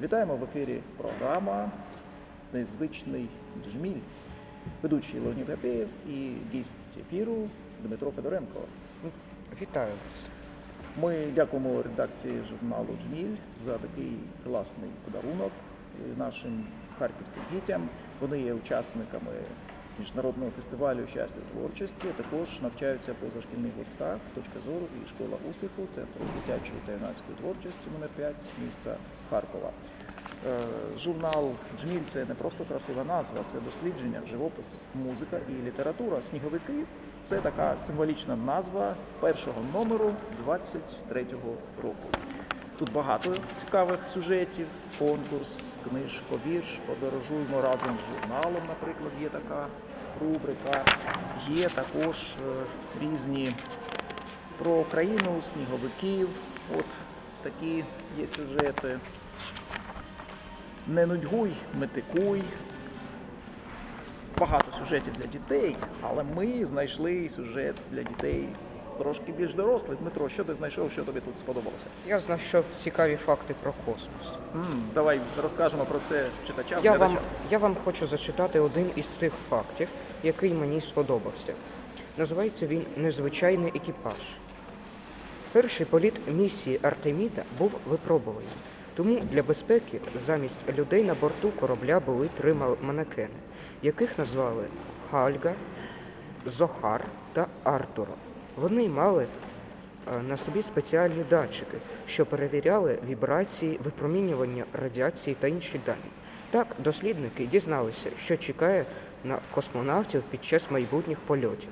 Вітаємо в ефірі програма Незвичний джміль, ведучий Леонід Гапєєв і гість ефіру Дмитро Федоренко. Вітаю вас. Ми дякуємо редакції журналу Джміль за такий класний подарунок нашим харківським дітям. Вони є учасниками міжнародного фестивалю щастя творчості. Також навчаються позашкільних гуртках точка зору і школа успіху Центру дитячої та юнацької творчості номер 5 міста Харкова. Е, Журнал Джміль це не просто красива назва, це дослідження, живопис, музика і література. Сніговики це така символічна назва першого номеру 23-го року. Тут багато цікавих сюжетів, конкурс, книжко, вірш. Подорожуємо разом з журналом, наприклад, є така рубрика. Є також е, різні про Україну, сніговиків. От такі є сюжети. Не нудьгуй, метикуй. Багато сюжетів для дітей, але ми знайшли сюжет для дітей трошки більш дорослих. Дмитро, що ти знайшов, що тобі тут сподобалося? Я знайшов цікаві факти про космос. М, давай розкажемо про це читачам. Я глядачам. вам, я вам хочу зачитати один із цих фактів, який мені сподобався. Називається він Незвичайний екіпаж. Перший політ місії Артеміда був випробуванням. Тому для безпеки замість людей на борту корабля були три мал- манекени, яких назвали Хальга, Зохар та Артура. Вони мали е, на собі спеціальні датчики, що перевіряли вібрації, випромінювання радіації та інші дані. Так, дослідники дізналися, що чекає на космонавтів під час майбутніх польотів.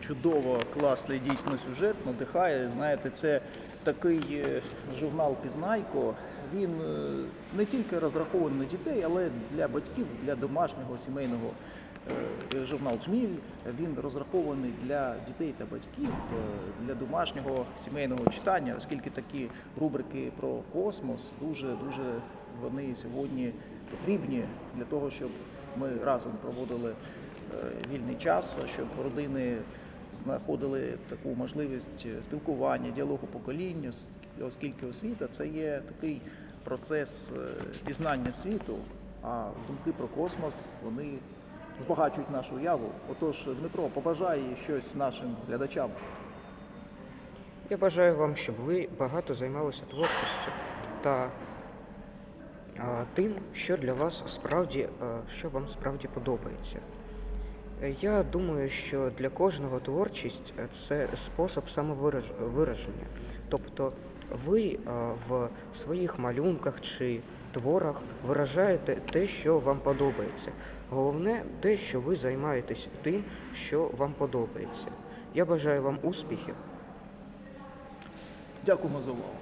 Чудово, класний дійсно сюжет, надихає. Знаєте, це такий е, журнал Пізнайко. Він е, не тільки розрахований на дітей, але для батьків, для домашнього сімейного журнал Джміль. Він розрахований для дітей та батьків е, для домашнього сімейного читання, оскільки такі рубрики про космос дуже дуже вони сьогодні потрібні для того, щоб ми разом проводили е, вільний час, щоб родини знаходили таку можливість спілкування, діалогу покоління, оскільки освіта це є такий процес е, пізнання світу, а думки про космос вони збагачують нашу уяву. Отож, Дмитро, побажай щось нашим глядачам. Я бажаю вам, щоб ви багато займалися творчістю та а, тим, що для вас справді, а, що вам справді подобається. Я думаю, що для кожного творчість е, це спосіб самовираження. Тобто ви в своїх малюнках чи творах виражаєте те, що вам подобається. Головне те, що ви займаєтесь тим, що вам подобається. Я бажаю вам успіхів. Дякуємо за увагу.